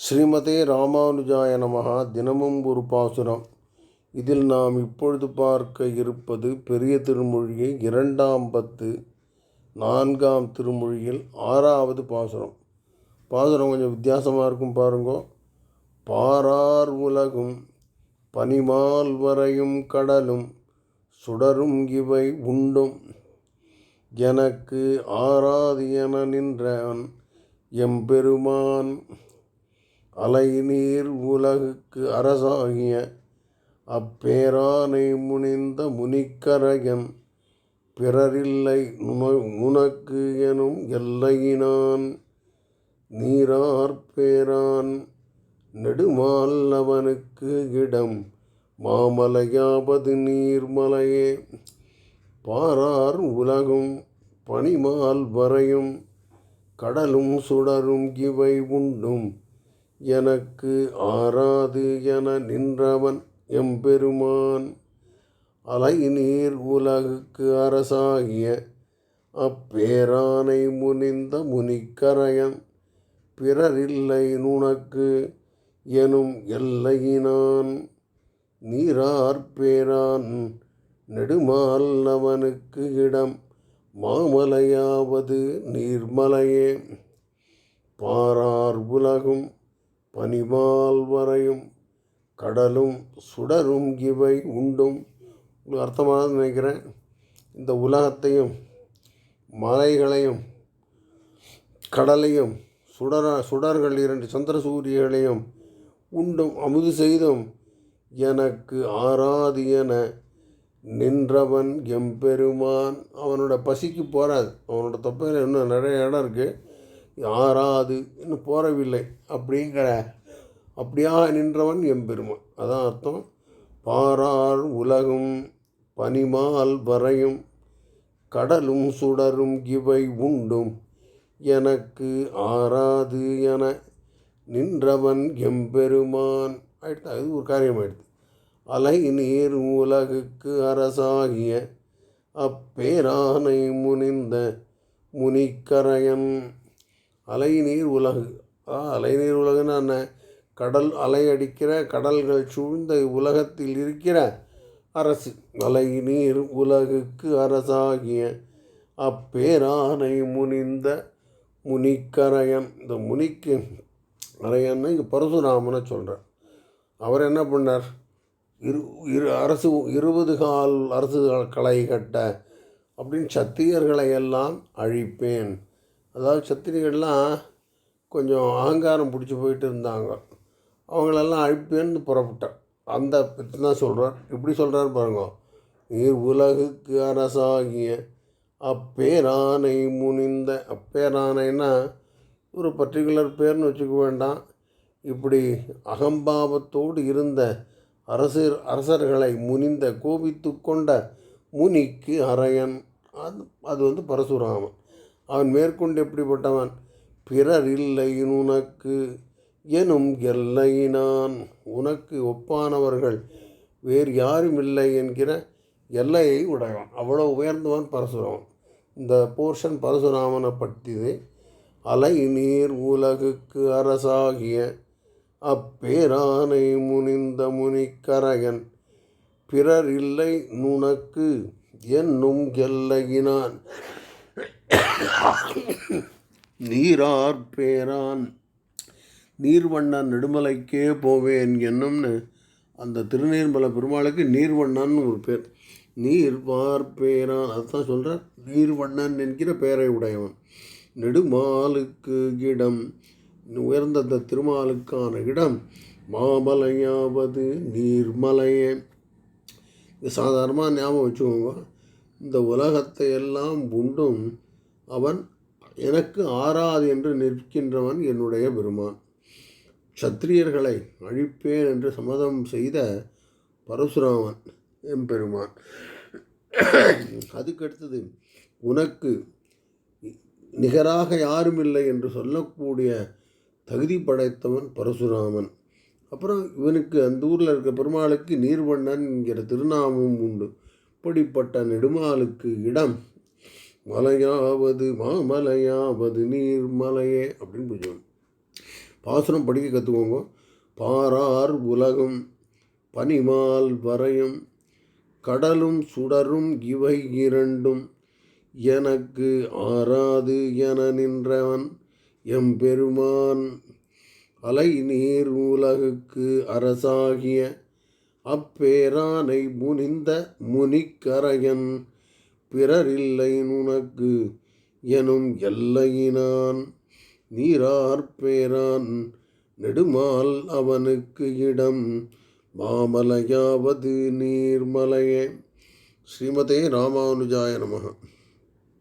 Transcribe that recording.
ஸ்ரீமதே ராமானுஜாய நமகா தினமும் ஒரு பாசுரம். இதில் நாம் இப்பொழுது பார்க்க இருப்பது பெரிய திருமொழியை இரண்டாம் பத்து நான்காம் திருமொழியில் ஆறாவது பாசுரம். பாசுரம் கொஞ்சம் வித்தியாசமாக இருக்கும் பாருங்க. பாரார் உலகும் பனிமால் வரையும் கடலும் சுடரும் இவை உண்டும். எனக்கு ஆராது என நின்றவன் எம்பெருமான் அலைநீர் உலகுக்கு அரசாகிய அப்பேரானை முனிந்த முனிக்கரையன் பிறரில்லை உனக்கு எனும் எல்லையினான். நீரார்பேரான் நெடுமால் அவனுக்கு இடம். மாமலையாவது நீர்மலையே. பாரார் உலகும் பனிமால் வரையும் கடலும் சுடரும் இவை உண்டும். எனக்கு ஆராது என நின்றவன் எம்பெருமான். அலை நீர் உலகுக்கு அரசாகிய அப்பேரானை முனிந்த முனிக்கரையன் பிறரில்லை நுணக்கு எனும் எல்லையினான். நீரார் பேரான் அவனுக்கு இடம் மாமலையாவது நீர்மலையே. பாரார் உலகும் பனிமால் வரையும் கடலும் சுடரும் இவை உண்டும். உங்களுக்கு அர்த்தமாக நினைக்கிறேன். இந்த உலகத்தையும் மலைகளையும் கடலையும் சுடர சுடர்கள் இரண்டு சந்திர சூரியர்களையும் உண்டும் அமுது செய்தும் எனக்கு ஆறாது என நின்றவன் எம்பெருமான். அவனோட பசிக்கு போகாது அவனோட தொப்பையில் இன்னும் நிறைய இடம் இருக்குது யாராது இன்னும் போறவில்லை அப்படிங்கிற அப்படியாக நின்றவன் எம்பெருமான் அதான் அர்த்தம். பாரார் உலகும் பனிமால் வரையும் கடலும் சுடரும் இவை உண்டும். எனக்கு ஆறாது என நின்றவன் எம்பெருமான் ஆயிடுத்து அது ஒரு காரியமாயிடுது அலை நீர் உலகுக்கு அரசாகிய அப்பேரானை முனிந்த முனிக்கரையன் அலைநீர் உலகு. ஆ அலைநீர் உலகுன்னு என்ன? கடல் அலை அடிக்கிற கடல்கள் சூழ்ந்த உலகத்தில் இருக்கிற அரசு. அலைநீர் உலகுக்கு அரசாகிய அப்பேரானை முனிந்த முனிக்கரையன். இந்த முனிக்கு அரையன்னு இங்கே பரசுராமனை சொல்கிறார் அவர் என்ன பண்ணார்? இரு இரு அரசு இருபது கால் அரசு களை கட்ட அப்படின்னு சத்தியர்களை எல்லாம் அழிப்பேன். அதாவது சத்திரிகள்லாம் கொஞ்சம் அகங்காரம் பிடிச்சி போயிட்டு இருந்தாங்க. அவங்களெல்லாம் அழிப்பேன்னு புறப்பட்டார். அந்த பற்றி தான் சொல்கிறார் இப்படி சொல்கிறார் பாருங்க. நீர் உலகுக்கு அரசாகிய அப்பேரானை முனிந்த அப்பேரானைன்னா ஒரு பர்டிகுலர் பேர்னு வச்சுக்க வேண்டாம். இப்படி அகம்பாவத்தோடு இருந்த அரசர் அரசர்களை முனிந்த கோபித்து கொண்ட முனிக்கு அரையன். அது அது வந்து பரசுராமன். அவன் மேற்கொண்டு எப்படிப்பட்டவன்? பிறர் இல்லை உனக்கு எனும் எல்லையினான். உனக்கு ஒப்பானவர்கள் வேறு யாரும் இல்லை என்கிற எல்லையை உடையவன். அவ்வளோ உயர்ந்தவன் பரசுராமன். இந்த போர்ஷன் பரசுராமனை பற்றியது அலை நீர் உலகுக்கு அரசாகிய அப்பேரானை முனிந்த முனிக்கரையன். பிறர் இல்லை நுனக்கு என்னும் எல்லையினான். நீரார் பேரான். நீர்வண்ணன் நெடுமலைக்கே போவேன் என்னும்னு அந்த திருநீர்மலை பெருமாளுக்கு நீர்வண்ணன் ஒரு பேர். நீர் பார்ப்பேரான் அதுதான் சொல்கிறார் நீர்வண்ணன் என்கிற பெயரை உடையவன். நெடுமாலுக்கு இடம் உயர்ந்த அந்த திருமாலுக்கான இடம் மாமலையாவது நீர்மலையே. சாதாரணமாக ஞாபகம் வச்சுக்கோங்க. இந்த உலகத்தை எல்லாம் உண்டும் அவன் எனக்கு ஆறாது என்று நிற்கின்றவன் என்னுடைய பெருமான். சத்திரியர்களை அழிப்பேன் என்று சம்மதம் செய்த பரசுராமன் எம்பெருமான் அதுக்கடுத்தது உனக்கு நிகராக யாரும் இல்லை என்று சொல்லக்கூடிய தகுதி படைத்தவன் பரசுராமன். அப்புறம் இவனுக்கு அந்த ஊரில் இருக்க பெருமாளுக்கு நீர்வண்ணன் என்கிற திருநாமமும் உண்டு. இப்படிப்பட்ட நெடுமாளுக்கு இடம் மலையாவது மாமலையாவது நீர்மலையே அப்படின்னு புரிஞ்சுக்கணும் பாசுரம் படிக்க கற்றுக்கோங்க பாரார் உலகம் பனிமால் வரையும் கடலும் சுடரும் இவை இரண்டும். எனக்கு ஆறாது என நின்றவன் எம்பெருமான். அலை நீர் உலகுக்கு அரசாகிய அப்பேரானை முனிந்த முனிக்கரையன். பிறரில்லை உனக்கு எனும் எல்லையினான். நீரார்பேரான் நெடுமால் அவனுக்கு இடம். மாமலையாவது நீர்மலையே. ஸ்ரீமதே ராமானுஜாய நமகம்